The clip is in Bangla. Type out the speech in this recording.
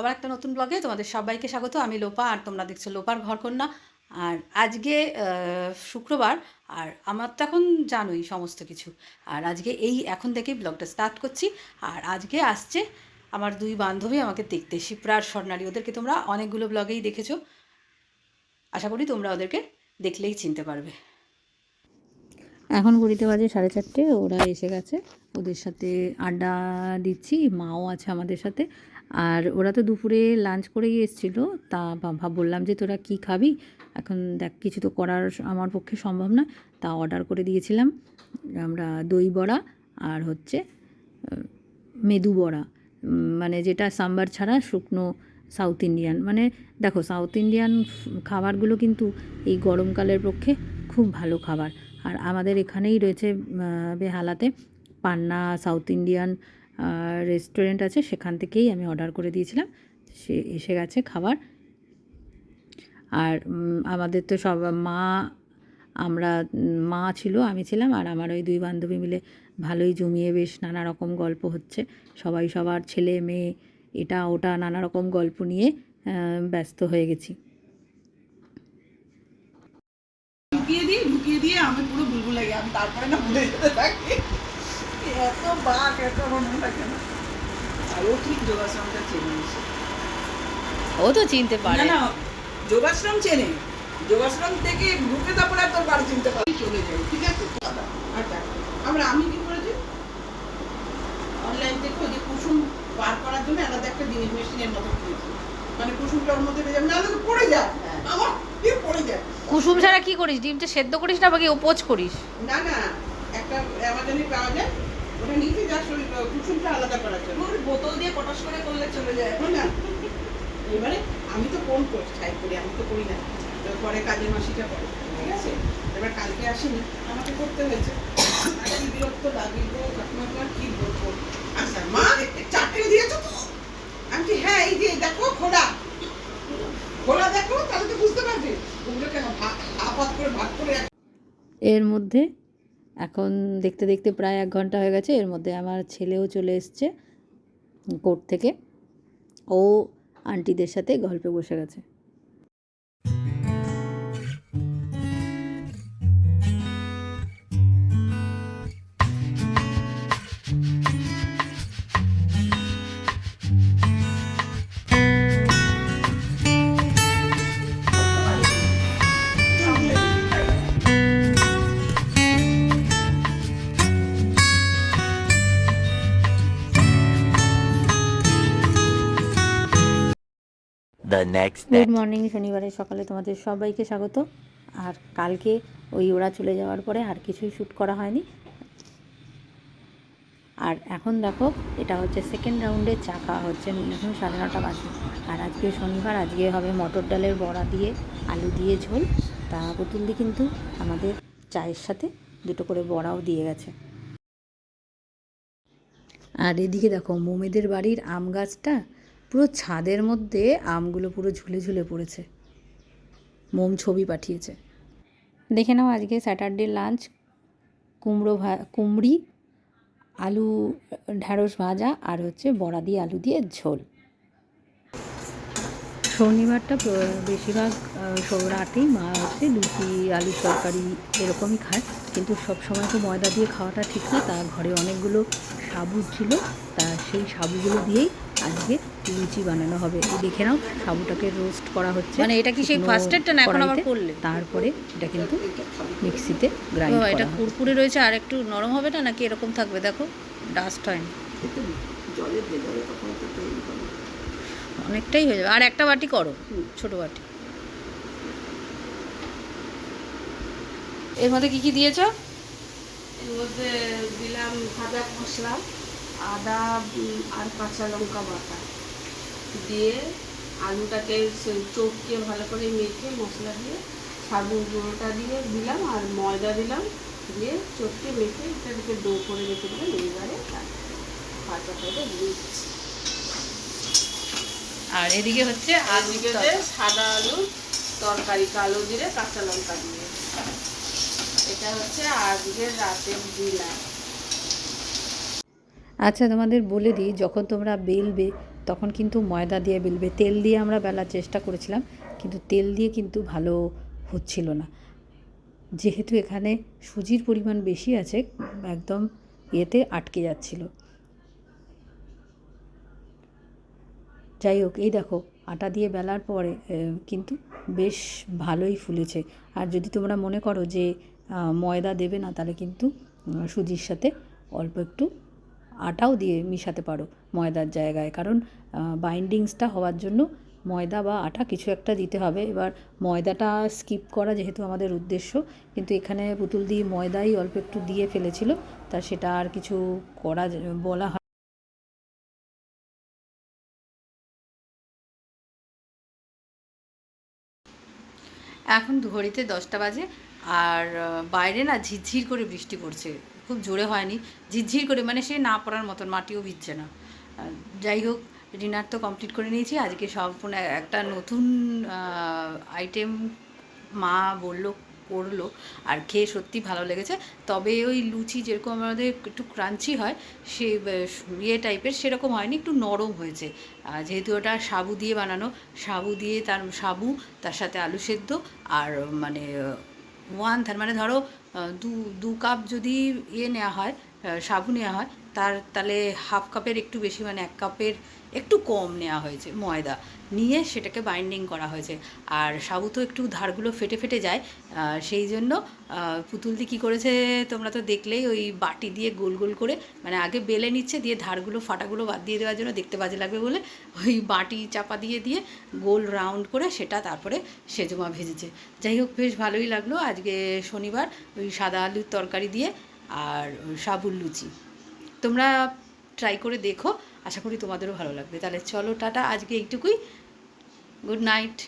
আবার একটা নতুন ব্লগে তোমাদের সবাইকে স্বাগত। আমি লোপা আর তোমরা দেখছ লোপার ঘরকন্যা। আর আজকে শুক্রবার, আর আমার তো এখন জানোই সমস্ত কিছু। আর আজকে এই এখন থেকেই ব্লগটা স্টার্ট করছি। আর আজকে আসছে আমার দুই বান্ধবী আমাকে দেখতে। শিপ্রা আর স্বর্ণালী, ওদেরকে তোমরা অনেকগুলো ব্লগেই দেখেছ। আশা করি তোমরা ওদেরকে দেখলেই চিনতে পারবে। এখন ঘড়িতে বাজে সাড়ে চারটে, ওরা এসে গেছে। ওদের সাথে আড্ডা দিচ্ছি, মাও আছে আমাদের সাথে। আর ওরা তো দুপুরে লাঞ্চ করেই এসেছিল, তা ভাব বললাম যে তোরা কি খাবি? এখন দেখ, কিছু তো করার আমার পক্ষে সম্ভব না, তা অর্ডার করে দিয়েছিলাম। আমরা দই বড়া আর হচ্ছে মেদু বড়া। মানে যেটা সাম্বার ছাড়া শুকনো সাউথ ইন্ডিয়ান মানে দেখো সাউথ ইন্ডিয়ান খাবারগুলো কিন্তু এই গরমকালের পক্ষে খুব ভালো খাবার। আর আমাদের এখানেই রয়েছে বেহালাতে পান্না সাউথ ইন্ডিয়ান রেস্টুরেন্ট আছে, সেখান থেকেই আমি অর্ডার করে দিয়েছিলাম। সে এসে গেছে খাবার। আর আমাদের তো সব মা, আমরা, মা ছিল, আমি ছিলাম, আর আমার ওই দুই বান্ধবী মিলে ভালোই জমিয়ে বেশ নানা রকম গল্প হচ্ছে। সবাই সবার ছেলে, মেয়ে, এটা, ওটা, নানা রকম গল্প নিয়ে ব্যস্ত হয়ে গেছি। ঢুকিয়ে দিই, ঢুকিয়ে দিয়ে আমি পুরো বুলবুল লাগে আমি তারপরে না ভুলে যেতে থাকি বাঘ এত থাকে না। আর ও ঠিক যোগাশ্রমটা চেনে ও তো চিনতে না না যোগাশ্রম চেনে। যোগাশ্রম থেকে ঢুকে তারপরে তোর বাড়ি চিনতে পারি। চলে যাই ঠিক আছে? আচ্ছা আমরা আমি কি করেছি? অনলাইন থেকে ওই যে কুসুম পার করার জন্য আলাদা একটা জিনিস মেশিনের মতো কিনেছি। মানে কুসুমটা ওর মধ্যে যাবে না পড়ে যায় আমার কি পড়ে যায় কুসুম ছাড়া কি করিস? ডিমটা সেদ্ধ করিস না বাকি উপোজ করিস? না না একটা অ্যামাজনে পাওয়া যায়। ওটা নিচে যা কুসুমটা আলাদা করার জন্য। বোতল দিয়ে পটাশ করে করলে চলে যায়। হয় না এবারে আমি তো কোন টাইপ করি আমি তো করি না। পরে কাজের মাসিটা করে ঠিক আছে? এবার কালকে আসেনি আমাকে করতে হয়েছে। আর বিরক্ত লাগে গো কাকিমা তোমার কি বলব? আচ্ছা মা চাকরি দিয়েছ তো? আমি হ্যাঁ এই যে দেখো খোলা খোলা দেখো তাহলে তো বুঝতে পারবে। ওগুলোকে ভাগ আপাত করে ভাগ করে এর মধ্যে এখন দেখতে দেখতে প্রায় এক ঘণ্টা হয়ে গেছে, এর মধ্যে আমার ছেলেও চলে এসছে কোর্ট থেকে। ও আন্টিদের সাথে গল্পে বসে গেছে। Next গুড মর্নিং শনিবারের সকালে তোমাদের সবাইকে স্বাগত। আর কালকে ওই ওরা চলে যাওয়ার পরে আর কিছুই শ্যুট করা হয়নি। আর এখন দেখো এটা হচ্ছে সেকেন্ড রাউন্ডে চা খাওয়া হচ্ছে এখন সাড়ে নটা বাজে। আর আজকে শনিবার আজকে হবে মটর ডালের বড়া দিয়ে আলু দিয়ে ঝোল। তা পুতুলদি কিন্তু আমাদের চায়ের সাথে দুটো করে বড়াও দিয়ে গেছে। আর এদিকে দেখো মোমেদের বাড়ির আম গাছটা পুরো ছাদের মধ্যে আমগুলো পুরো ঝুলে ঝুলে পড়েছে। মোম ছবি পাঠিয়েছে। দেখে নাও আজকে স্যাটারডে লাঞ্চ কুমড়ো ভা, কুমড়ি, আলু, ঢ্যাঁড়স ভাজা আর হচ্ছে বড়া দিয়ে আলু দিয়ে ঝোল। শনিবারটা বেশিরভাগ রাতেই মা হচ্ছে লুচি, আলু তরকারি এরকমই খায়। কিন্তু সব সময় তো ময়দা দিয়ে খাওয়াটা ঠিক না। তা ঘরে অনেকগুলো সাবু ছিল। তা সেই সাবুগুলো দিয়েই আজকে লুচি বানানো হবে। এই দেখে নাও সাবুটাকে রোস্ট করা হচ্ছে। মানে এটা কি সেই ফার্স্টেরটা না এখন আবার করলে? তারপরে এটা কিন্তু মিক্সিতে গ্রাইন্ড ও, করা এটা কুরকুরে রয়েছে আর একটু নরম হবে না নাকি এরকম থাকবে? দেখো ডাস্ট তৈরি করো অনেকটাই হয়ে যাবে। আর একটা বাটি করো ছোট বাটি। এর মধ্যে কি কি দিয়েছ? এর মধ্যে দিলাম ভাজা মশলা আদা আর কাঁচা লঙ্কা বাটা। দিয়ে আলুটাকে চটকে ভালো করে মেখে মশলা দিয়ে সাবু গুঁড়োটা দিয়ে দিলাম আর ময়দা দিলাম দিয়ে চটকে মেখে এটাকে ডো করে রেখে দিলাম। এইবারে ভাজা করে দিয়ে দিচ্ছি। আর এদিকে হচ্ছে যে সাদা আলু তরকারি কালো জিরে কাঁচা লঙ্কা দিয়ে। এটা হচ্ছে আজকের রাতের ডিনার। আচ্ছা তোমাদের বলে দিই যখন তোমরা বেলবে তখন কিন্তু ময়দা দিয়ে বেলবে। তেল দিয়ে আমরা বেলার চেষ্টা করেছিলাম, কিন্তু তেল দিয়ে কিন্তু ভালো হচ্ছিল না। যেহেতু এখানে সুজির পরিমাণ বেশি আছে, একদম ইয়েতে আটকে যাচ্ছিল। যাই হোক, এই দেখো, আটা দিয়ে বেলার পরে কিন্তু বেশ ভালোই ফুলেছে। আর যদি তোমরা মনে করো যে ময়দা দেবে না, তাহলে কিন্তু সুজির সাথে অল্প একটু আটাও দিয়ে মিশাতে পারো ময়দার জায়গায়। কারণ বাইন্ডিংসটা হওয়ার জন্য ময়দা বা আটা কিছু একটা দিতে হবে। এবার ময়দাটা স্কিপ করা যেহেতু আমাদের উদ্দেশ্য, কিন্তু এখানে পুতুল দিয়ে ময়দাই অল্প একটু দিয়ে ফেলেছিল, তা সেটা আর কিছু করা বলা হয় এখন ঘড়িতে দশটা বাজে, আর বাইরে না ঝিরঝির করে বৃষ্টি পড়ছে। খুব জোরে হয়নি, ঝিরঝির করে মানে সে না পড়ার মতন, মাটিও ভিজছে না। যাই হোক, ডিনার তো কমপ্লিট করে নিয়েছি, আজকে সম্পূর্ণ একটা নতুন আইটেম মা বলল, করল, আর খেয়ে সত্যি ভালো লেগেছে। তবে ওই লুচি যেরকম আমাদের একটু ক্রাঞ্চি হয়, সে ইয়ে টাইপের সেরকম হয়নি, একটু নরম হয়েছে। যেহেতু ওটা সাবু দিয়ে বানানো, সাবু দিয়ে তার, সাবু, তার সাথে আলু সেদ্ধ, আর মানে ওয়ান তার মানে ধরো দু দু কাপ যদি ইয়ে নেওয়া হয় আহ, সাবু নেওয়া হয়। তার তাহলে হাফ কাপের একটু বেশি মানে এক কাপের একটু কম নেওয়া হয়েছে ময়দা। নিয়ে সেটাকে বাইন্ডিং করা হয়েছে। আর সাবু তো একটু ধারগুলো ফেটে ফেটে যায় সেই জন্য পুতুলদি কী করেছে তোমরা তো দেখলেই, ওই বাটি দিয়ে গোল গোল করে মানে আগে বেলে নিচ্ছে, দিয়ে ধারগুলো, ফাটাগুলো বাদ দিয়ে দেওয়ার জন্য দেখতে বাজে লাগবে বলে ওই বাটি চাপা দিয়ে দিয়ে গোল রাউন্ড করে সেটা তারপরে সেজমা ভেজেছে। যাই হোক, বেশ ভালোই লাগল। আজকে শনিবার ওই সাদা আলুর তরকারি দিয়ে আর সাবুল লুচি। তোমরা ট্রাই করে দেখো, আশা করি তোমাদেরও ভালো লাগবে। তাহলে চলো, টাটা, আজকে এইটুকুই। Good night